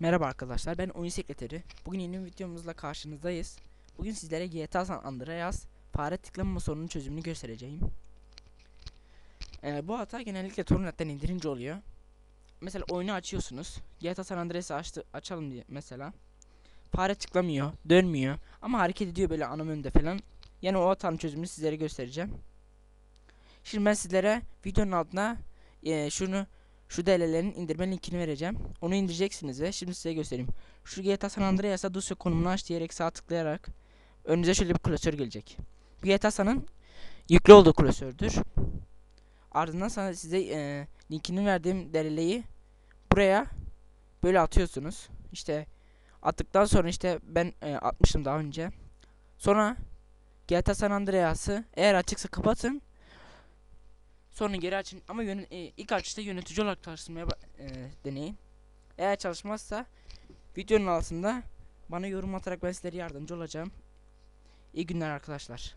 Merhaba arkadaşlar ben oyun sekreteri. Bugün yeni bir videomuzla karşınızdayız. Bugün sizlere GTA San Andreas fare tıklanma sorunun çözümünü göstereceğim. Ee, bu hata genellikle Torrent'ten indirince oluyor. Mesela oyunu açıyorsunuz. GTA San Andreas'ı açtı, açalım diye mesela. Fare tıklamıyor, dönmüyor ama hareket ediyor böyle ana menüde falan. Yani o hatanın çözümünü sizlere göstereceğim. Şimdi ben sizlere videonun altına e, şunu şu DLL'lerin indirme linkini vereceğim. Onu indireceksiniz ve şimdi size göstereyim. Şu GTA San Andreas'a dosya konumunu aç diyerek sağ tıklayarak önünüze şöyle bir klasör gelecek. Bu GTA San'ın yüklü olduğu klasördür. Ardından sana size e, linkini verdiğim DLL'yi buraya böyle atıyorsunuz. İşte attıktan sonra işte ben e, atmıştım daha önce. Sonra GTA San Andreas'ı eğer açıksa kapatın. Sonra geri açın ama yöne, e, ilk açışta yönetici olarak çalıştırmaya e, deneyin. Eğer çalışmazsa videonun altında bana yorum atarak ben sizlere yardımcı olacağım. İyi günler arkadaşlar.